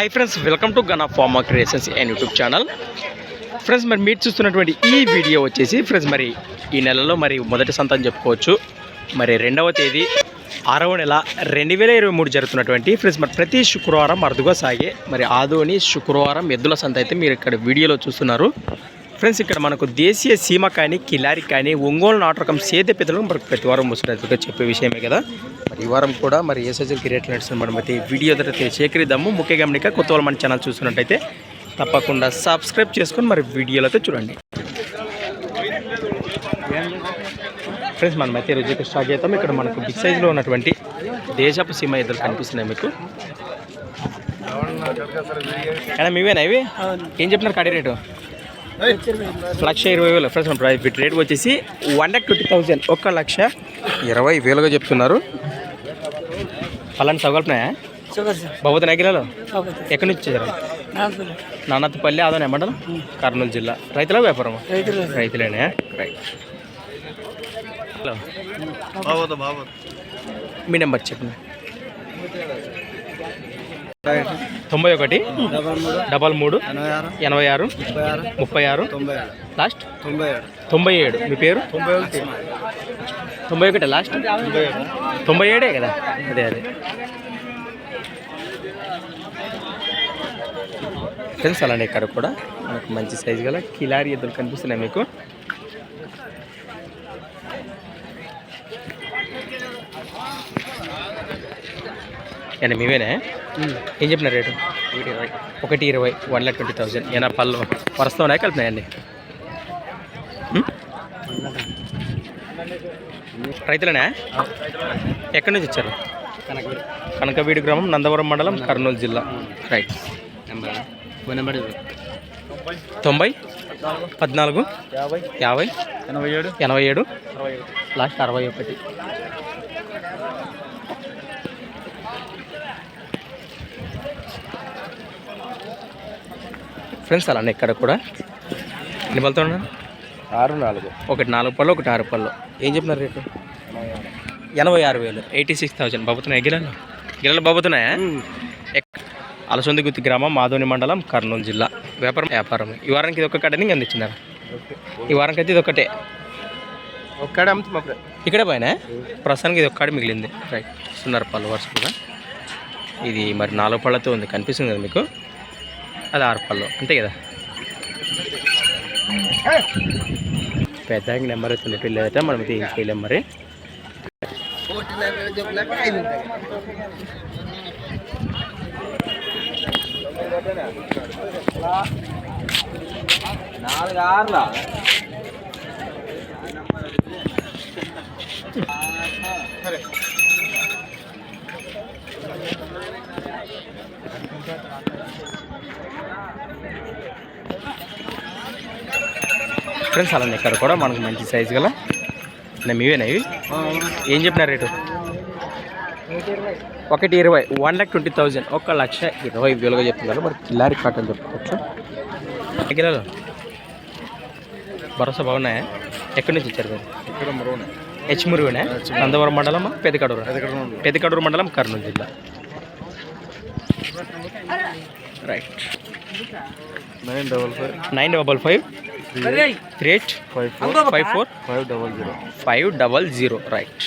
Hi friends welcome to gun of pharma creations and YouTube channel friends మరి మీరు చూస్తున్నటువంటి ఈ వీడియో వచ్చేసి ఫ్రెండ్స్ మరి ఈ నెలలో మరి మొదటి సంత చెప్పుకోవచ్చు. మరి రెండవ తేదీ ఆరవ నెల రెండు వేల ఇరవై మూడు జరుగుతున్నటువంటి ఫ్రెండ్స్ మరి ప్రతి శుక్రవారం అరుదుగా సాగే మరి ఆదోని శుక్రవారం ఎద్దుల సంత అయితే మీరు ఇక్కడ వీడియోలో చూస్తున్నారు. ఫ్రెండ్స్ ఇక్కడ మనకు దేశీయ సీమ కానీ కిలారి కానీ ఒంగోలు నాటకం సేద పెద్దలు మనకు ప్రతి వారం వస్తున్నట్టుగా చెప్పే విషయమే కదా. మరి ఈ వారం కూడా మరి ఏ సజ్జలకి రేట్లు నడుస్తుంది మనం అయితే వీడియో ధర సేకరిద్దాము. ముఖ్య గమనిక కొత్త వాళ్ళు మన ఛానల్ చూస్తున్నట్టయితే తప్పకుండా సబ్స్క్రైబ్ చేసుకొని మరి వీడియోలతో చూడండి. ఫ్రెండ్స్ మనం అయితే రోజు అయితే స్టార్ట్ చేద్దాం. ఇక్కడ మనకు బిగ్ సైజులో ఉన్నటువంటి దేశపు సీమ ఎద్దులు కనిపిస్తున్నాయి మీకు. మీవేనా ఇవి? ఏం చెప్పినారు కడి రేటు? లక్ష ఇరవై వేలు ఫ్రెండ్స్ మన వీటి రేట్ వచ్చేసి వన్ ల్యాక్ ట్వంటీ థౌజండ్ ఒక లక్ష ఇరవై వేలుగా చెప్తున్నారు. పలాంటి సగల్పునాయా బాబోతున్నా గిలాలో ఎక్కడి నుంచి వచ్చారు? నాన్నతపల్లి ఆదోనే మండలం? కర్నూలు జిల్లా. రైతుల వ్యాపారం రైతులు రైతులేనే? రైట్ హలో మీ నెంబర్ చెప్పండి. తొంభై ఒకటి డబల్ మూడు ఎనభై ఆరు ముప్పై ఆరు లాస్ట్ తొంభై ఏడు. మీ పేరు? తొంభై ఒకటి లాస్ట్ తొంభై ఏడే కదా? అదే అదే. ఫ్రెండ్స్ అలానే ఇక్కడ కూడా మనకు మంచి సైజు గల కిలారి ఎద్దులు కనిపిస్తున్నాయి మీకు. అండి మేమేనే ఏం చెప్పిన రేటు? ఒకటి ఇరవై వన్ లాక్ ట్వంటీ థౌజండ్ ఏనా పళ్ళు? వరస్తా ఉన్నాయి కలిపినాయండి? రైతులనే? ఎక్కడి నుంచి వచ్చారు? కనకవీడి గ్రామం నందవరం మండలం కర్నూలు జిల్లా. రైట్. తొంభై పద్నాలుగు యాభై యాభై ఎనభై ఏడు ఎనభై ఏడు లాస్ట్ అరవై ఒకటి. ఫ్రెండ్స్ అలానే ఇక్కడ కూడా. ఎన్ని పళ్ళతో ఉన్నారు? ఆరు నాలుగు. ఒకటి నాలుగు పళ్ళు ఒకటి ఆరు పళ్ళు. ఏం చెప్పినారు రేటు? ఎనభై ఆరు వేలు. Eighty six thousand. బాబుతున్నాయి గిలాలు గిలాలు బాబుతున్నాయా? ఎక్- అలసొంది గుత్తి గ్రామం మాధోని మండలం కర్నూలు జిల్లా. వ్యాపారం వ్యాపారం. ఈ వారానికి ఇది ఒక కడని అందించినారు ఈ వారానికి అయితే ఇది ఒకటే ఒక్కడ అమ్ముతున్నా ఇక్కడే పైన ప్రస్తుతానికి ఇది ఒక్కడే మిగిలింది. రైట్. సున్నారు పళ్ళు వరుసగా ఇది మరి నాలుగు పళ్ళతో ఉంది. కనిపిస్తుంది కదా మీకు? అది ఆరు పళ్ళు. అంతే కదా? పెద్ద నెంబర్ వచ్చింది పిల్లలు మనం అయితే ఏం చేయలేం మరి. నాలుగు ఆరులా సరే ఫ్రెండ్స్ అలానే ఇక్కడ కూడా మనకు మంచి సైజు గల నా మీవేనా ఇవి. ఏం చెప్పినారు రేటు? ఒకటి ఇరవై వన్ లాక్ ట్వంటీ థౌజండ్ ఒక లక్ష ఇరవై వేలుగా చెప్తున్నారు. మరి కిల్లారి కాటన్ చెప్పుకోవచ్చు. కిలోలు భరోసా బాగున్నాయా? ఎక్కడి నుంచి వచ్చారు మీరు? ఇక్కడ మరోనే హెచ్మురువేనా నందవరం మండలం పెదకడూరు? పెదకడూరు మండలం. కర్నూలు జిల్లా. Right nine double five nine double five three eight five four five four five double zero five double zero right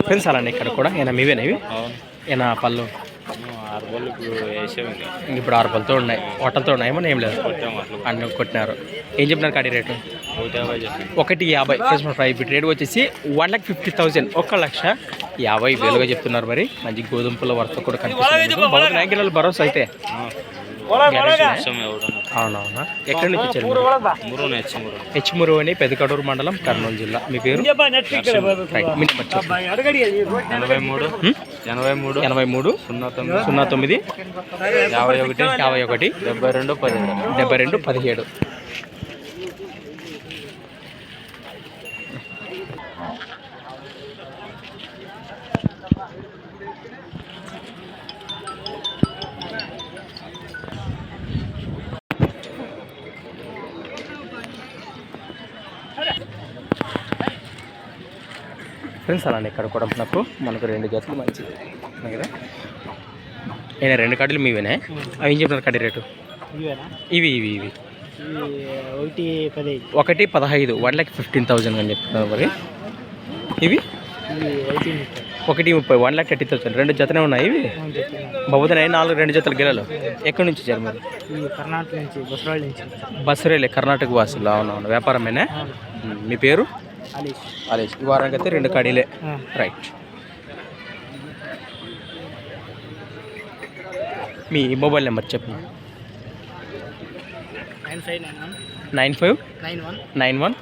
friends అలానే ఇక్కడ కూడా ఏనా మీవేనా ఇవి? ఏనా పళ్ళు? ఇప్పుడు ఆరు పళ్ళతో ఉన్నాయి. హోటల్తో ఉన్నాయి ఏమన్నా ఏం లేదు. అన్ని కొట్టినారు. ఏం చెప్పినారు కాడి రేటు? ఒకటి యాభై. మన ఫ్రై బిట్ రేట్ వచ్చేసి వన్ లాక్ ఫిఫ్టీ థౌసండ్ ఒక లక్ష యాభై వేలుగా చెప్తున్నారు మరి. మంచి గోధుమ పుల్ల వరుస కూడా కనిపిస్తుంది. భరోసా అయితే. అవునవునా. ఎక్కడి నుంచి వచ్చారు మీరు? హెచ్మురు అని పెదకడూరు మండలం కర్నూలు జిల్లా. మీ పేరు. ఎనభై మూడు? ఎనభై మూడు ఎనభై మూడు సున్నా తొమ్మిది సున్నా తొమ్మిది యాభై ఒకటి యాభై ఒకటి డెబ్బై రెండు పదిహేడు. డెబ్బై రెండు పదిహేడు. ఫ్రెండ్స్ అలానే ఇక్కడ కూడా మనకు మనకు రెండు జతలు మంచిది. కదా అయినా రెండు కడ్డలు మీవేనా? అవి ఏం చెప్తున్నారు కడ్డీ రేటు? ఇవి ఇవి ఇవి. ఒకటి పదహైదు. ఒకటి పదహైదు. వన్ ల్యాక్ ఫిఫ్టీన్ థౌజండ్ అని చెప్తున్నారు మరి. ఇవి? ఒకటి ముప్పై. వన్ ల్యాక్ థర్టీ థౌసండ్ రెండు జతనే ఉన్నాయి ఇవి? అవును చెప్తున్నాను బాబుతున్నాయి నాలుగు రెండు జతలు గిల్లలు ఎక్కడి నుంచి వచ్చారు మరి? కర్ణాటక నుంచి బసరాళ్ళ నుంచి బస్సురేలే కర్ణాటక వాసులు. అవునవును. వ్యాపారమేనా? మీ పేరు? అలీష్. ఈ వారానికి అయితే రెండు కడీలే. రైట్ మీ మొబైల్ నెంబర్ చెప్పు. Nine five nine one.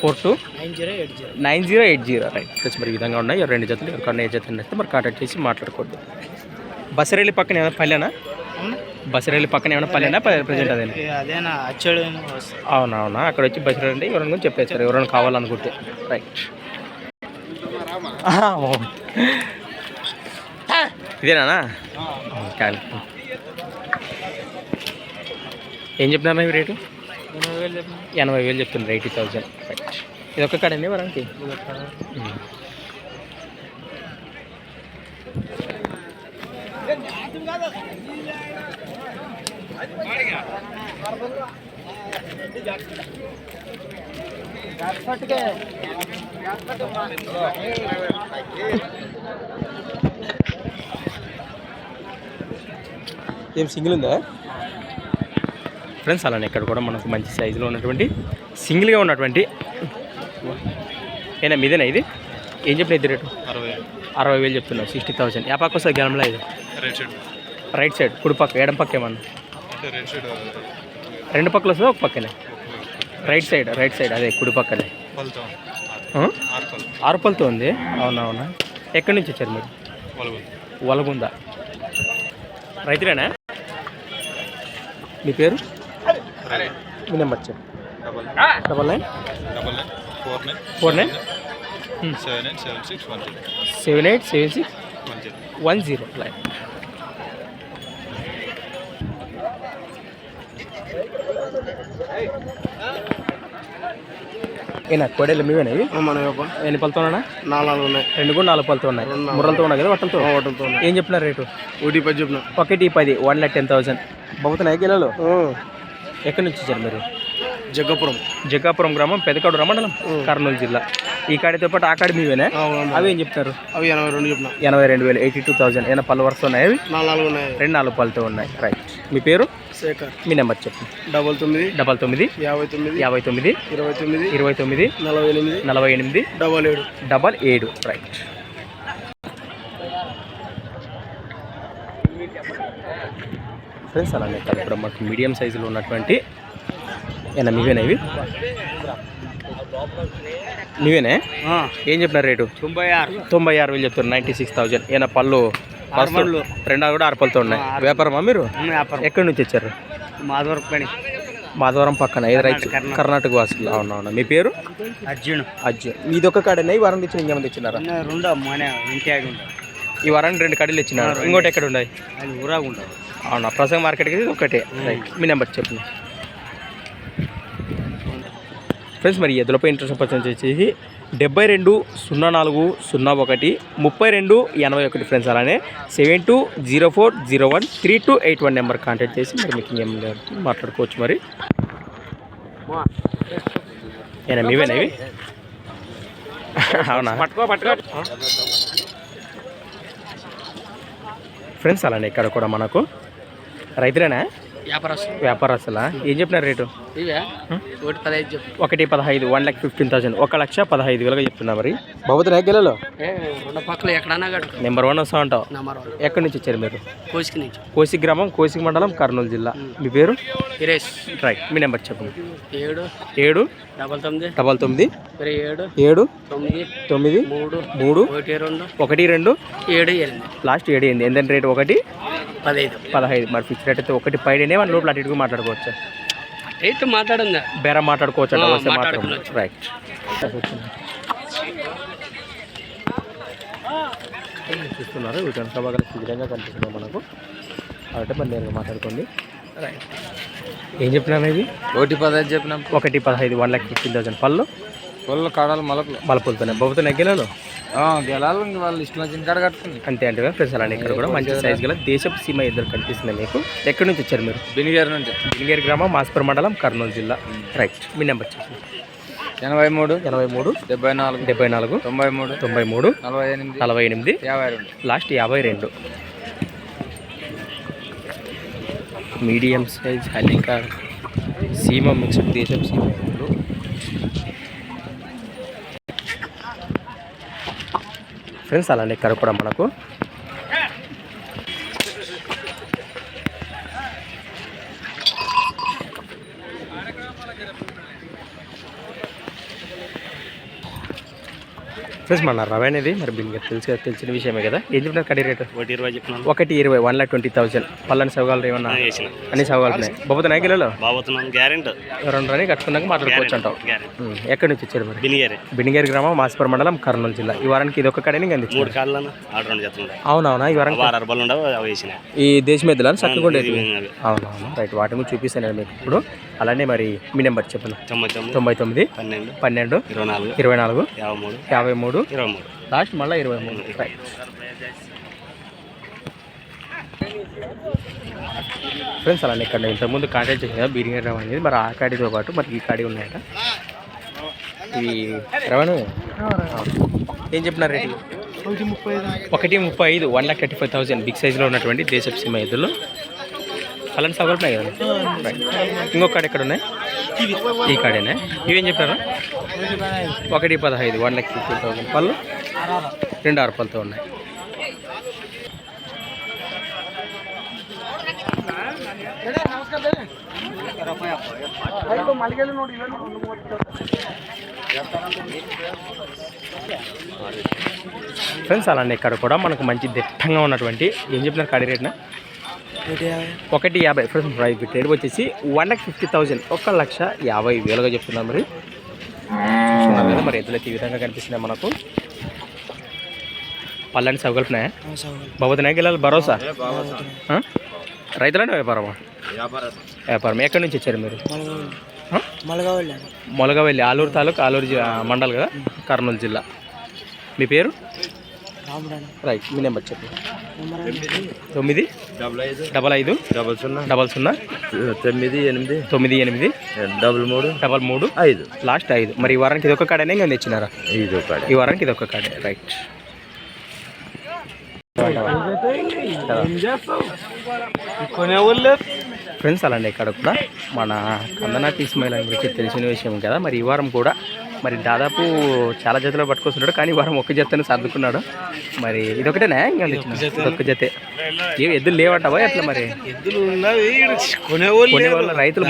Four two. Nine zero eight zero. Nine zero eight zero. Right plus మరి ఈ విధంగా ఉన్నాయి. రెండు జతలు ఎవరికన్నా ఏ జతలు నచ్చితే మరి కాంటాక్ట్ చేసి మాట్లాడుకోవద్దు. బసరేలి పక్కన ఏమైనా పల్లెనా బసరేలి పక్కన ఏమైనా పల్లెనా? ప్రజెంట్ అదేనా? అదేనా? అచ్చాడు అవునవునా? అక్కడ వచ్చి బసరేలి అంటే ఎవరైనా గురించి చెప్పేస్తారు ఎవరైనా కావాలనుకుంటే. రైట్ ఇదేనా కానీ ఏం చెప్తున్నా ఇవి రేటు? ఎనభై వేలు చెప్తున్నారు ఎయిటీ థౌజండ్ రైట్ ఇది ఒక్క కాడండి వరానికి ఏం సింగిల్ ఉందా? ఫ్రెండ్స్ అలానే ఇక్కడ కూడా మనకు మంచి సైజులో ఉన్నటువంటి సింగిల్గా ఉన్నటువంటి ఏనా మీదేనా ఇది? ఏం చెప్పిన ఇది రేటు? అరవై అరవై వేలు చెప్తున్నావు సిక్స్టీ థౌసండ్ ఏ పక్క వస్తుంది గెలంలో ఇది? రెడ్ షర్ట్ రైట్ సైడ్ కుడి పక్క ఎడం పక్క ఏమన్నా? అంటే రెడ్ పక్కలు వస్తుంది ఒక పక్కనే? రైట్ సైడ్ రైట్ సైడ్ అదే కుడి పక్కనే. ఆరుపలతో ఉంది? అవునవునా ఎక్కడి నుంచి వచ్చారు మీరు? వలగుందా రైతులేనా? మీ పేరు? మీ నెంబర్ చెప్పు. Double. Double nine. Double nine. Four nine. Four nine. Seven eight seven six one zero seven eight seven six one zero one zero line ఏనా కోడేళ్ళు మన ఎన్ని పళ్ళతో ఉన్నా నాలుగు ఉన్నాయి. రెండు కూడా నాలుగు పళ్ళతో ఉన్నాయి. ముర్రలతో ఉన్నాయి. కదా వట్టలతో? హోటల్తో ఏం చెప్పినారు రేటు? ఒకటి పది చెప్పిన. ఒకటి పది వన్ ల్యాక్ టెన్ థౌసండ్ బాబుతున్నాయి గిల్లలు ఎక్కడి నుంచి వచ్చారు మీరు? జగ్గపురం. జగ్గాపురం గ్రామం పెదకాడు మండలం కర్నూలు జిల్లా. ఈ కాడితో పాటు ఆ కాడి మీవేనా? అవి ఏం చెప్తారు? అవి ఎనభై రెండు చెప్పిన ఎనభై రెండు వేలు ఎయిటీ టూ థౌసండ్. ఏమైనా పళ్ళు వరుస ఉన్నాయి అవి? నాలుగు ఉన్నాయి. రెండు నాలుగు పళ్ళతో ఉన్నాయి. రైట్ మీ పేరు? శేఖర్. మీ నెంబర్ చెప్పు. డబల్ తొమ్మిది డబల్ తొమ్మిది యాభై తొమ్మిది యాభై తొమ్మిది ఇరవై తొమ్మిది ఇరవై తొమ్మిది నలభై ఎనిమిది నలభై ఎనిమిది డబల్ ఏడు. డబల్ ఏడు. రైట్ ఫ్రెండ్స్ అలానే ఇక్కడ కూడా మాకు మీడియం సైజులో ఉన్నటువంటి ఏనా మీవేనా ఇవి నీవేనా ఏం చెప్పినారు రేటు? తొంభై ఆరు. తొంభై ఆరు వేలు చెప్తారు నైంటీ సిక్స్ థౌజండ్ ఏమైనా పళ్ళు? పళ్ళు. రెండా కూడా ఆరు పళ్ళతో ఉన్నాయి. వ్యాపారమా మీరు? ఎక్కడి నుంచి వచ్చారు? మాధవరం పని మాధవరం పక్కన రైతు కర్ణాటక. వాసులు. అవునవును. మీ పేరు? అర్జున్. అజ్జు మీది ఒక కాడనే? ఈ వారం తెచ్చిన ఇంకేమైనా తెచ్చినారా? రెండు ఇంటి ఈ వారానికి రెండు కడీలు ఇచ్చినారు ఇంకోటి ఎక్కడ ఉన్నాయి? అది ఊరాగా ఉంటారు అవునా. ప్రసంగ మార్కెట్కి ఒకటే. రైట్. మీ నెంబర్ చెప్పండి. ఫ్రెండ్స్ మరి ఎదులపై ఇంట్రెస్ట్ పర్సెంట్ వచ్చేసి డెబ్బై రెండు సున్నా నాలుగు సున్నా ఒకటి ముప్పై రెండు ఎనభై ఒకటి ఫ్రెండ్స్ అలానే seven two zero four zero one three two eight one number contact చేసి మరి మీకు మాట్లాడుకోవచ్చు మరి. ఏనా మీవేనా ఇవి? అవునా? పట్టుకో పట్టుకో. ఫ్రెండ్స్ అలానే ఇక్కడ కూడా మనకు రైతులేనా? వ్యాపారస్తు వ్యాపారస్తులా? ఏం చెప్పినారు రేటు? ఒకటి పదహైదు చెప్పు. ఒకటి పదహైదు వన్ ల్యాక్ ఫిఫ్టీన్ థౌసండ్. ఒక లక్ష పదహైదు వేలుగా చెప్తున్నా మరి. బాబుతున్నా గెలలో. ఏ రెండు పక్కల ఎక్కడన్నా నెంబర్ వన్ వస్తా ఉంటావు. Number one. ఎక్కడి నుంచి వచ్చారు మీరు? కోసికి నుంచి. కోసిక్ గ్రామం కోసిక్ మండలం కర్నూలు జిల్లా. మీ పేరు? ఇరేష్ రైట్. మీ నెంబర్ చెప్పండి. ఏడు. ఏడు? డబల్ తొమ్మిది. డబల్ తొమ్మిది. మరి ఏడు. ఏడు? తొమ్మిది. తొమ్మిది. మూడు. మూడు. ఒకటి రెండు. ఒకటి రెండు. ఏడు ఎనిమిది. లాస్ట్ ఏడు ఏంది? ఎంత రేటు? ఒకటి? పదహైదు. పదహైదు. మరి ఫిక్స్ రేట్ అయితే ఒకటి పైడనే మన లోపల అటు మాట్లాడుకోవచ్చు? రైతు మాట్లాడిందా? బేరం మాట్లాడుకోవచ్చు? అంటే వస్తే మాట్లాడుకోవచ్చు. రైట్ చూస్తున్నారు వీటి సభగా విధంగా కనిపిస్తుంది మనకు. కాబట్టి మరి నేను మాట్లాడుకోండి. రైట్ ఏం చెప్పినాను ఇది? ఒకటి పదహైదు చెప్పినాం. ఒకటి పదహైదు వన్ ల్యాక్ ఫిఫ్టీన్ థౌసండ్ పళ్ళు. వాళ్ళు కడాలి మలపులు మలపులతోనే బొబ్బతోనే గిలాలు గెలాలి వాళ్ళు ఇష్టం వచ్చిన కాడ కట్టుకుంది అంతే అంటే ఫ్రెండ్స్ అలానే ఇక్కడ కూడా మంచి సైజ్ గల దేశపు సీమ ఇద్దరు కనిపిస్తుంది మీకు. ఎక్కడి నుంచి వచ్చారు మీరు? బినిగారి నుంచి. గిలిగేరి గ్రామం మాస్పర్ మండలం కర్నూలు జిల్లా. రైట్ మీ నెంబర్ చెప్పండి. ఎనభై మూడు ఎనభై మూడు డెబ్బై నాలుగు డెబ్బై నాలుగు తొంభై మూడు తొంభై మూడు నలభై ఎనిమిది నలభై ఎనిమిది యాభై రెండు లాస్ట్ యాభై రెండు మీడియం సైజ్ హలిక సీమ మిక్స్డ్ దేశం సీమ ఎద్దులు. ఫ్రెండ్స్ అలానే ఇక్కడ కూడా మనకు. ఫ్రెండ్స్ మన రవ అనేది మరి మీకు తెలిసి తెలిసిన విషయమే కదా? ఏం చెప్పినారు కడి రేటు? ఒకటి ఇరవై చెప్తున్నాను ఒకటి ఇరవై వన్ లాక్ ట్వంటీ థౌసండ్ పళ్ళని సవగాలు ఏమన్నా అన్ని సవగాలున్నాయి బొబ్బత నాయకులలో బాబోతున్నాను గ్యారెంటీ. రెండు రని కట్టుకున్నాక మాట్లాడుకోవచ్చు అంటావు. ఎక్కడి నుంచి వచ్చారు మరి? బినిగారే బినిగేరి గ్రామం మాసిపురం మండలం కర్నూలు జిల్లా. ఈ వారానికి ఇది ఒక కడని అందించారు? మూడు కాళ్ళను? ఆర్డర్ అవునవునా? ఈ వారానికి ఆరు అరబాలు ఉండవు అవి వేసిన. ఈ దేశం ఎద్దులా? చక్కగా అవునవును? రైట్ వాటి గురించి చూపిస్తాను మీకు ఇప్పుడు. అలానే మరి మీ నెంబర్ చెప్పండి. తొంభై తొమ్మిది పన్నెండు పన్నెండు ఇరవై నాలుగు ఇరవై నాలుగు యాభై మూడు యాభై మూడు మూడు. లాస్ట్ మళ్ళీ ఇరవై మూడు. ఫ్రెండ్స్ అలానే ఇక్కడ ఇంతకుముందు కాంటాక్ట్ చేసిన బీరింగ్ రవాణా అనేది. మరి ఆ కాడితో పాటు మరి ఈ కాడి ఉన్నాయట. ఇవి రవాణా ఏం చెప్పినారు రేటు? ఒకటి ముప్పై ఐదు one lakh thirty five thousand. Big సైజ్లో ఉన్నటువంటి దేశపు సీమ అలాంటి సగలు ఉన్నాయి కదా? రైట్. ఇంకొక కాడ ఎక్కడ ఉన్నాయి ఈ కాడేనా? ఇవేం చెప్పారు? ఒకటి పదహైదు వన్ లాక్ ఫిఫ్టీ థౌసండ్ పళ్ళు. రెండు ఆరు పళ్ళతో ఉన్నాయి. ఫ్రెండ్స్ అలానే ఇక్కడ కూడా మనకు మంచి దిట్టంగా ఉన్నటువంటి ఏం చెప్పినారు కాడి రేట్నా? ఒకటి యాభై ఫ్రెండ్స్ ప్రైస్ రేట్ వచ్చేసి వన్ లాక్ ఫిఫ్టీ థౌజండ్ ఒక లక్ష యాభై వేలుగా చెప్తున్నారు మరి. చూస్తున్నారు కదా మరి ఎద్దులైతే ఈ విధంగా కనిపిస్తున్నాయి మనకు. పళ్ళని సవగలుపునాయా? బాబోతున్నాయి గిలాలి భరోసా? రైతులంటే వ్యాపారమా? వ్యాపారం. ఎక్కడి నుంచి వచ్చారు మీరు? మొలగవెల్లి. ఆలూరు తాలూకు ఆలూరు మండల్ కదా? కర్నూలు జిల్లా. మీ పేరు? రైట్ మీ నెంబర్ చెప్పండి తొమ్మిది. డబుల్ ఐదు. డబల్ ఐదు. డబుల్ సున్నా. డబల్ సున్నా. తొమ్మిది ఎనిమిది. తొమ్మిది ఎనిమిది. డబుల్ మూడు. డబల్ మూడు. ఐదు. లాస్ట్ ఐదు. మరి ఈ వారానికి ఇది ఒక కాడనే ఇంకా తెచ్చినారా? ఇది ఒక ఈ వారానికి ఇది ఒక కాడే రైట్ ఫ్రెండ్స్ అలానే ఇక్కడ కూడా మన కందనాటి ఇస్మాయిల్ అని గురించి తెలిసిన విషయం కదా. మరి ఈ వారం కూడా మరి దాదాపు చాలా జతలో పట్టుకొస్తున్నాడు కానీ వారం ఒక జతను సర్దుకున్నాడు. మరి ఇదొకటేనా ఇంకా? ఇదొక్క జతే. ఏ ఎద్దులు లేవటావా ఎట్లా మరి? ఎద్దులు కొనేవాళ్ళు రైతులు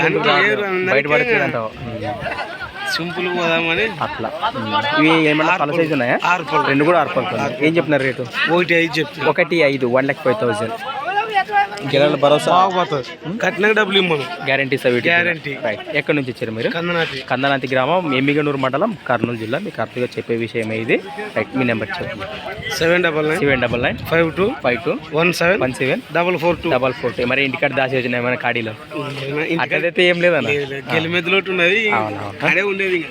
అంటావు సింపుల్ పోదామని. అట్లా. ఇవి ఏమన్నా పల సైజు ఉన్నాయా. రెండు కూడా ఆరు ఉన్నాయి. ఏం చెప్పినారు రేటు? ఒకటి ఐదు చెప్తాను ఒకటి ఐదు వన్ లాక్ ఫైవ్ థౌసండ్ గిరాల భరోసా? బాగుపోతుంది కట్టినాక డబ్బులు ఇమ్మను. గ్యారంటీ సర్వీట్ Guarantee. రైట్ ఎక్కడి నుంచి వచ్చారు మీరు? కందనాటి కందనాతి గ్రామం ఎమ్మిగనూరు మండలం కర్నూలు జిల్లా. మీకు కరెక్ట్గా చెప్పే విషయమే ఇది. రైట్ మీ నెంబర్ చెప్పండి. Seven double nine. Seven double nine. Five two. Five two. One seven. One seven. Double four two. Double four two. మరి ఇంటికాడ దాచి వచ్చినాయి మన కాడీలో? అట్లయితే ఏం లేదన్న. గెలిమెద్దులోటి ఉన్నది. అడే ఉండేది.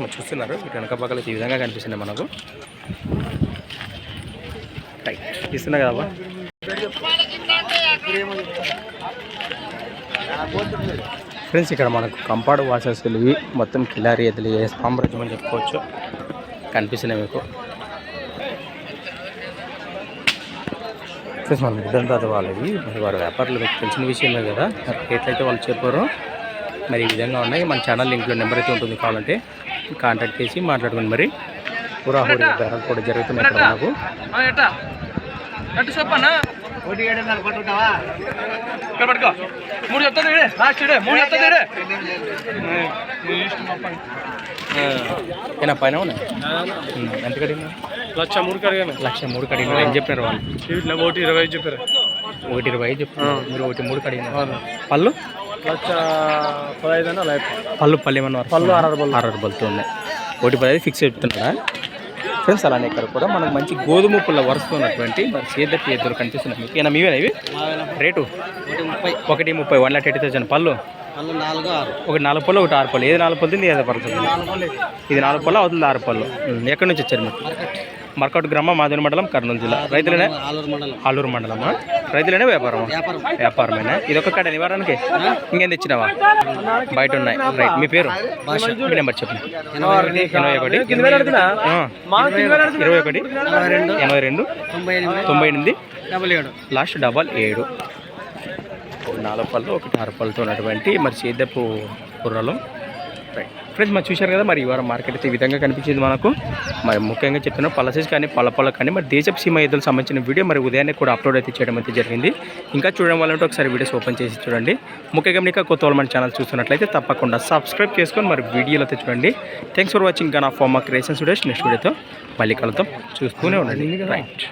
మీరు చూస్తున్నారు. ఇటు వెనక పక్కల ఈ విధంగా కనిపిస్తుంది మనకు. టైట్ ఇస్తున్నా కదా ఫ్రెండ్స్ ఇక్కడ మనకు కంపాడు వాసెస్ ఇవి. మొత్తం కిలారి ఎదులు ఏ సామ్రాజ్యం అని చెప్పుకోవచ్చు. కనిపిస్తున్నాయి మీకు. ఫ్రెండ్స్ మన ఇద్దంతా వాళ్ళవి మరి వారి వ్యాపారులు మీకు తెలిసిన విషయమే కదా. ఎట్లయితే వాళ్ళు చెప్పారో మరి ఈ విధంగా ఉన్నాయి. మన ఛానల్ లింక్లో నెంబర్ అయితే ఉంటుంది కావాలంటే కాంటాక్ట్ చేసి మాట్లాడుకోండి మరి. ధరలు కూడా జరుగుతున్నాయి ఇక్కడ మనకు. ఏనా పైన ఉన్నాయి? ఎంత కడిగినా లక్ష మూడు కడిగాను. లక్ష మూడు కడిగినా ఏం చెప్పినారు వాళ్ళు? ఇట్లా ఒకటి ఇరవై చెప్పారు. ఒకటి ఇరవై ఐదు చెప్తున్నారు మీరు ఒకటి మూడు కడిగినారు. పళ్ళు? లక్ష పదహైదు అన్న పళ్ళు పళ్ళు ఏమన్నా పళ్ళు ఆర్ఆర్ బల్ ఆర్ఆర్ బల్తో ఉన్నాయి. ఒకటి పది ఫిక్స్ చెప్తున్నారా ఫ్రెండ్స్ అలానే ఇక్కడ కూడా మనకు మంచి గోధుమ పుల్ల వరుసతో ఉన్నటువంటి మరి సేదట్టి ఎద్దులు కనిపిస్తున్నాయి మీకు. ఏనా మీవేనా ఇవి? రేటు? ఒకటి ముప్పై. One lakh eighty thousand. పళ్ళు? ఒకటి నాలుగు పళ్ళు ఒకటి ఆరు పళ్ళు. ఏది నాలుగు పళ్ళు ఏదో పడుతుంది ఇది నాలుగు పళ్ళు. అవుతుంది ఆరు పళ్ళు. ఎక్కడి నుంచి వచ్చారు మీరు? మర్కట్ గ్రామ మాధురి మండలం కర్నూలు జిల్లా. రైతులనే? ఆలూరు మండలం. ఆలూరు మండలమా? రైతులనే వ్యాపారం. వ్యాపారమేనా? ఇది ఒక కడ నివారానికి ఇంకేం తెచ్చినావా? బయట ఉన్నాయి రైట్ మీ పేరు? మీ నెంబర్ చెప్పండి ఎనభై ఒకటి ఇరవై ఒకటి ఎనభై రెండు. తొంభై ఎనిమిది. లాస్ట్ డబల్ ఏడు. ఒక నాలుగు పళ్ళు ఒకటి ఆరు పళ్ళతో ఉన్నటువంటి మరి సేద్యపు కుర్రలు ఫ్రెండ్స్ మరి చూశారు కదా మరి ఈ వారం మార్కెట్ అయితే ఈ విధంగా కనిపించింది మనకు. మరి ముఖ్యంగా చెప్తున్నా పలసెస్ కానీ పళ్ళ కానీ మరి దేశపు సీమ ఎద్దులకు సంబంధించిన వీడియో మరి ఉదయాన్నే కూడా అప్లోడ్ అయితే చేయడం అయితే జరిగింది. ఇంకా చూడడం వల్ల ఒకసారి వీడియోస్ ఓపెన్ చేసి చూడండి. ముఖ్యంగా మీకు కొత్త వాళ్ళు మన ఛానల్ చూస్తున్నట్లయితే తప్పకుండా సబ్స్క్రైబ్ చేసుకొని మరి వీడియోలో అయితే చూడండి. Thanks for watching gun of pharma creations videos next వీడియోతో మళ్ళీ కలుద్దాం. చూస్తూనే ఉండండి. రైట్